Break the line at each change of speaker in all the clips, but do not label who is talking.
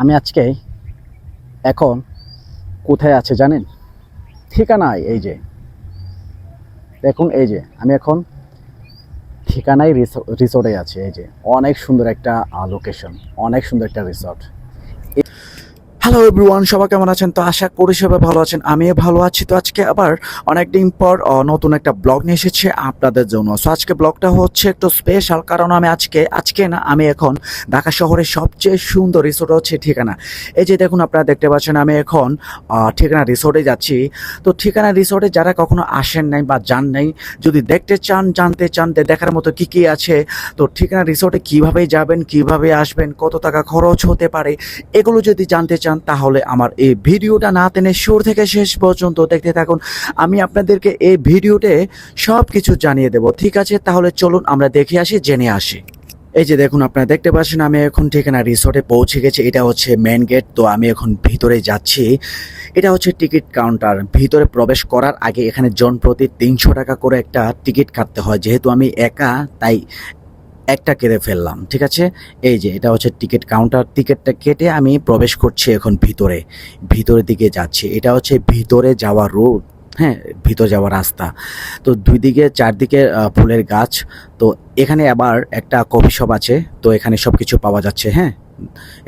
আমি আজকে এখন কোথায় আছে জানেন? ঠিকানায় এই যে। দেখুন এই যে, আমি এখন ঠিকানায় রিসোর্টে আছি, এই যে। অনেক সুন্দর একটা লোকেশন অনেক সুন্দর একটা রিসোর্ট
হ্যালো এভরিওয়ান সবাই কেমন আছেন? তো আশা করি সবাই ভালো আছেন, আমিও ভালো আছি। তো আজকে আবার অনেকদিন পর নতুন একটা ব্লগ নিয়ে এসেছে আপনাদের জন্য। সো আজকে ব্লগটা হচ্ছে একটু স্পেশাল কারণ আমি আজকে আজকে না, আমি এখন ঢাকা শহরের সবচেয়ে সুন্দর রিসোর্ট হচ্ছে ঠিকানা। এই যে দেখুন আপনারা দেখতে পাচ্ছেন, আমি এখন ঠিকানা রিসোর্টে যাচ্ছি। তো ঠিকানা রিসোর্টে যারা কখনো আসেন নাই বা যান নাই, যদি দেখতে চান, জানতে চান দেখার মতো কি কি আছে, তো ঠিকানা রিসোর্টে কীভাবে যাবেন, কীভাবে আসবেন, কত টাকা খরচ হতে পারে, এগুলো যদি জানতে চান তাহলে আমার এই ভিডিওটা না টেনে শুরু থেকে শেষ পর্যন্ত দেখতে থাকুন। আমি আপনাদেরকে এই ভিডিওতে সব কিছু জানিয়ে দেব, ঠিক আছে? তাহলে চলুন আমরা দেখে আসি, জেনে আসি। এই যে দেখুন, আপনারা দেখতে পাচ্ছেন, আমি এখন ঠিকানা রিসোর্টে পৌঁছে গেছি। এটা হচ্ছে মেন গেট তো আমি এখন ভিতরে যাচ্ছি। এটা হচ্ছে টিকিট কাউন্টার ভিতরে প্রবেশ করার আগে এখানে জন প্রতি তিনশো টাকা করে একটা টিকিট কাটতে হয়। যেহেতু আমি একা, তাই একটা কেটে ফেললাম, ঠিক আছে? এই যে, এটা হচ্ছে টিকিট কাউন্টার টিকিটটা কেটে আমি প্রবেশ করছি এখন ভিতরে, ভিতরের দিকে যাচ্ছি। এটা হচ্ছে ভিতরে যাওয়া রোড হ্যাঁ ভিতর যাওয়ার রাস্তা। তো দুই দিকে চারদিকে ফুলের গাছ। তো এখানে আবার একটা কফি শপ আছে, তো এখানে সব কিছু পাওয়া যাচ্ছে হ্যাঁ?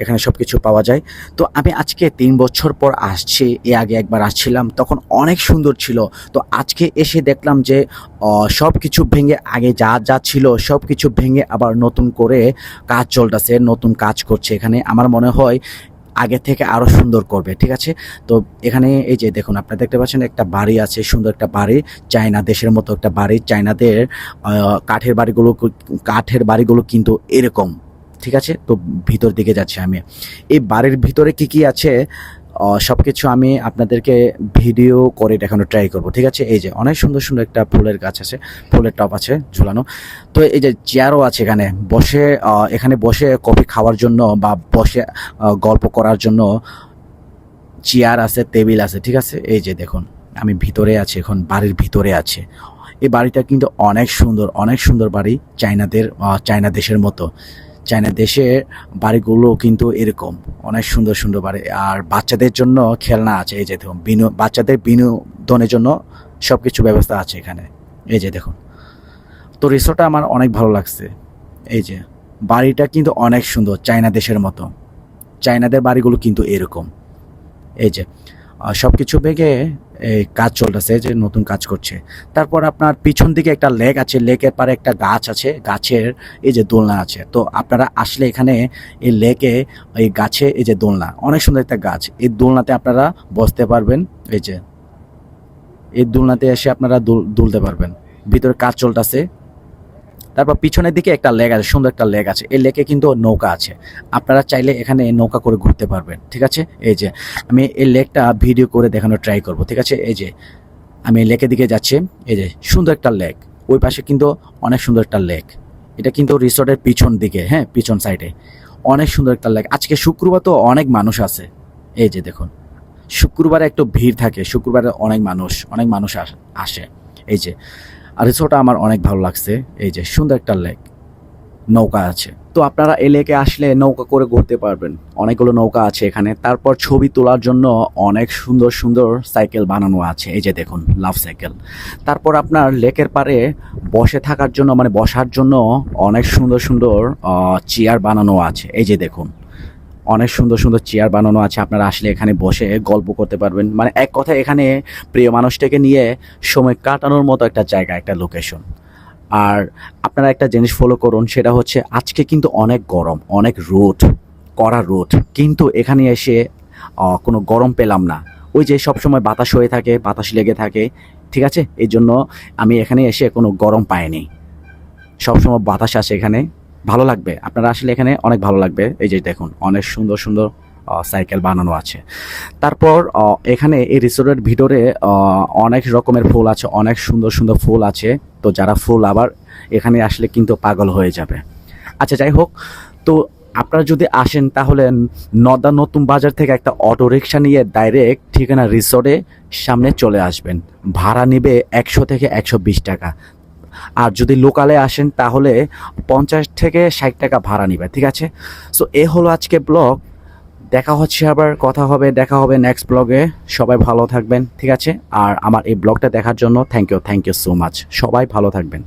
এখানে সব কিছু পাওয়া যায়। তো আমি আজকে তিন বছর পর আসছি এ আগে একবার আসছিলাম, তখন অনেক সুন্দর ছিল। তো আজকে এসে দেখলাম যে সব কিছু ভেঙে আগে যা যা ছিল সব কিছু ভেঙে আবার নতুন করে কাজ চলতেছে, নতুন কাজ করছে। এখানে আমার মনে হয় আগে থেকে আরও সুন্দর করবে, ঠিক আছে? তো এখানে এই যে দেখুন, আপনারা দেখতে পাচ্ছেন একটা বাড়ি আছে, সুন্দর একটা বাড়ি, চায়না দেশের মতো একটা বাড়ি। চায়নাদের কাঠের বাড়িগুলো কাঠের বাড়িগুলো কিন্তু এরকম। ঠিক আছে? তো ভিতর দিকে যাচ্ছি আমি। এই বাড়ির ভিতরে কি কি আছে? সব কিছু আমি আপনাদেরকে ভিডিও করে দেখানোর ট্রাই করব, ঠিক আছে? এই যে অনেক সুন্দর সুন্দর একটা ফুলের গাছ আছে, ফুলের টপ আছে ঝুলানো। তো এই যে চেয়ারও আছে এখানে। বসে এখানে বসে কফি খাওয়ার জন্য বা বসে গল্প করার জন্য চেয়ার আছে টেবিল আছে, ঠিক আছে? এই যে দেখুন, আমি ভিতরে আছি এখন, বাড়ির ভিতরে আছে। এই বাড়িটা কিন্তু অনেক সুন্দর অনেক সুন্দর বাড়ি চায়নাদের চায়না দেশের মতো। চায়না দেশের বাড়িগুলো কিন্তু এরকম, অনেক সুন্দর সুন্দর বাড়ি। আর বাচ্চাদের জন্য খেলনা আছে, এই যে দেখুন, বিনো, বাচ্চাদের বিনোদনের জন্য সব কিছু ব্যবস্থা আছে এখানে। এই যে দেখুন। তো রিসোর্টটা আমার অনেক ভালো লাগছে। এই যে, বাড়িটা কিন্তু অনেক সুন্দর, চায়না দেশের মতো। চায়নাদের বাড়িগুলো কিন্তু এরকম। এই যে সব কিছু ভেঙে এই কাজ চলতেছে, যে নতুন কাজ করছে। তারপর আপনার পিছন দিকে একটা লেক আছে লেকের পারে একটা গাছ আছে, গাছের এই যে দোলনা আছে। তো আপনারা আসলে এখানে এই লেকে এই গাছে এই যে দোলনা, অনেক সুন্দর একটা গাছ। এই দোলনাতে আপনারা বসতে পারবেন, এই যে। এই দোলনাতে এসে আপনারা দুল- দুলতে পারবেন। ভিতরে কাজ চলতেছে। তারপর পিছনের দিকে একটা লেক আছে, সুন্দর একটা লেক আছে। এই লেকে কিন্তু নৌকা আছে। আপনারা চাইলে এখানে নৌকা করে ঘুরতে পারবেন, ঠিক আছে? এই যে, আমি এই লেকটা ভিডিও করে দেখানোর ট্রাই করব, ঠিক আছে? এই যে, আমি লেকের দিকে যাচ্ছি, এই যে, সুন্দর একটা লেক ওই পাশে কিন্তু অনেক সুন্দর একটা লেক এটা কিন্তু রিসোর্টের পিছন দিকে হ্যাঁ পিছন সাইডে অনেক সুন্দর একটা লেক আজকে শুক্রবার তো অনেক মানুষ আছে। এই যে, দেখুন। শুক্রবারে একটু ভিড় থাকে, শুক্রবারে অনেক মানুষ অনেক মানুষ আসে। এই যে আর রিসোর্টটা আমার অনেক ভালো লাগছে। এই যে সুন্দর একটা লেক। নৌকা আছে। তো আপনারা এই লেকে আসলে নৌকা করে ঘুরতে পারবেন। অনেকগুলো নৌকা আছে এখানে। তারপর ছবি তোলার জন্য অনেক সুন্দর সুন্দর সাইকেল বানানো আছে। এই যে দেখুন, লাভ সাইকেল। তারপর আপনার লেকের পারে বসে থাকার জন্য মানে বসার জন্য অনেক সুন্দর সুন্দর চেয়ার বানানো আছে। এই যে দেখুন অনেক সুন্দর সুন্দর চেয়ার বানানো আছে, আপনারা আসলে এখানে বসে গল্প করতে পারবেন। মানে এক কথা এখানে প্রিয় মানুষটাকে নিয়ে সময় কাটানোর মতো একটা জায়গা, একটা লোকেশন আর আপনারা একটা জিনিস ফলো করুন, সেটা হচ্ছে আজকে কিন্তু অনেক গরম, অনেক রোদ, কড়া রোদ। কিন্তু এখানে এসে কোনো গরম পেলাম না। ওই যে সব সময় বাতাস হয়ে থাকে, বাতাস লেগে থাকে, ঠিক আছে? এই জন্য আমি এখানে এসে কোনো গরম পাইনি। সবসময় বাতাস আসে এখানে। ভালো লাগবে। আপনারা আসলে এখানে অনেক ভালো লাগবে। এই যে দেখুন, অনেক সুন্দর সুন্দর সাইকেল বানানো আছে। তারপর এখানে এই রিসোর্টের ভিতরে অনেক রকমের ফুল আছে, অনেক সুন্দর সুন্দর ফুল আছে। তো যারা ফুল আবার এখানে আসলে কিন্তু পাগল হয়ে যাবে। আচ্ছা যাই হোক, তো আপনারা যদি আসেন তাহলে নদা নতুন বাজার থেকে একটা অটো রিক্সা নিয়ে ডাইরেক্ট ঠিকানা রিসোর্টে সামনে চলে আসবেন। ভাড়া নেবে একশো থেকে একশো বিশ টাকা। আর যদি লোকালে আসেন, তাহলে পঞ্চাশ থেকে ষাট টাকা ভাড়া নিবে, ঠিক আছে? সো এ হলো আজকে ব্লগ। দেখা হচ্ছে আবার, কথা হবে, দেখা হবে নেক্সট ব্লগে। সবাই ভালো থাকবেন, ঠিক আছে? আর আমার এই ব্লগটা দেখার জন্য thank you thank you so much সবাই ভালো থাকবেন।